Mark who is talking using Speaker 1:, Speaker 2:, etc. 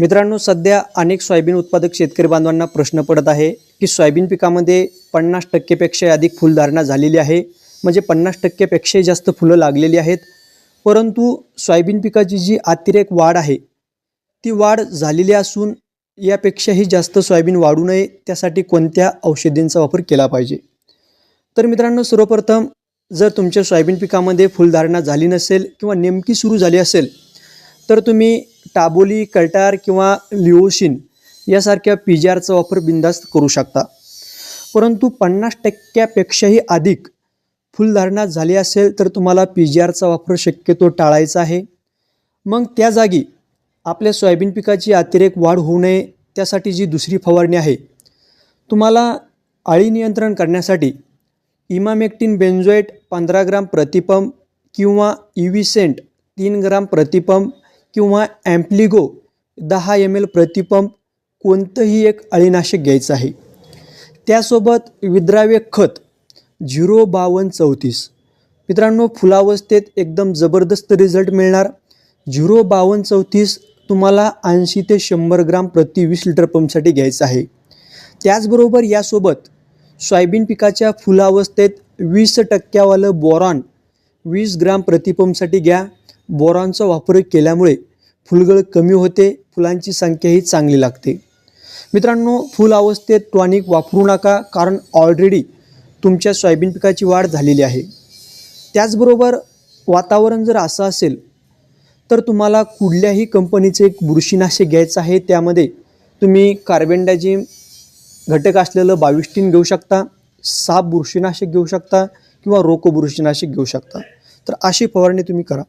Speaker 1: मित्रांनो सध्या अनेक सोयाबीन उत्पादक शेतकरी बांधवांना प्रश्न पडत आहे की सोयाबीन पिकामध्ये पन्नास टक्केपेक्षा अधिक फुलधारणा झालेली आहे. म्हणजे पन्नास टक्केपेक्षाही जास्त फुलं लागलेली आहेत. परंतु सोयाबीन पिकाची जी अतिरेक वाढ आहे ती वाढ झालेली असून यापेक्षाही जास्त सोयाबीन वाढू नये त्यासाठी कोणत्या औषधींचा वापर केला पाहिजे? तर मित्रांनो सर्वप्रथम जर तुमच्या सोयाबीन पिकामध्ये फुलधारणा झाली नसेल किंवा नेमकी सुरू झाली असेल तर तुम्ही टाबोली कल्टार किंवा लिओशिन यासारख्या पी जी आरचा वापर बिंदास्त करू शकता. परंतु पन्नास टक्क्यापेक्षाही अधिक फुलधारणा झाली असेल तर तुम्हाला पी जी आरचा वापर शक्यतो टाळायचा आहे. मग त्या जागी आपल्या सोयाबीन पिकाची अतिरेक वाढ होऊ नये त्यासाठी जी दुसरी फवारणी आहे. तुम्हाला अळी नियंत्रण करण्यासाठी इमामेक्टिन बेन्झोएट पंधरा ग्राम प्रतिपंप किंवा इव्हिसेंट तीन ग्राम प्रतिपंप किंवा ॲम्प्लिगो दहा एम एल प्रतिपंप कोणतंही एक अळीनाशक घ्यायचं आहे. त्यासोबत विद्राव्य खत झिरो बावन्न चौतीस. मित्रांनो फुलावस्थेत एकदम जबरदस्त रिझल्ट मिळणार. झिरो बावन्न चौतीस तुम्हाला ऐंशी ते शंभर ग्राम प्रति वीस लिटर पंपसाठी घ्यायचं आहे. त्याचबरोबर यासोबत सोयाबीन पिकाच्या फुलावस्थेत वीस टक्क्यावालं बोरॉन वीस ग्राम प्रतिपंपसाठी घ्या. बोरांचा वापर केल्यामुळे फुलगळ कमी होते फुलांची संख्याही चांगली लागते. मित्रांनो फुल अवस्थेत टॉनिक वापरू नका कारण ऑलरेडी तुमच्या सोयाबीन पिकाची वाढ झालेली आहे. त्याचबरोबर वातावरण जर असं असेल तर तुम्हाला कुठल्याही कंपनीचे एक बुरशीनाशक घ्यायचं आहे त्यामध्ये तुम्ही कार्बेंडाजिम घटक असलेलं बाविस्टीन घेऊ शकता साप बुरशीनाशक घेऊ शकता किंवा रोको बुरशीनाशक घेऊ शकता. तर अशी फवारणी तुम्ही करा.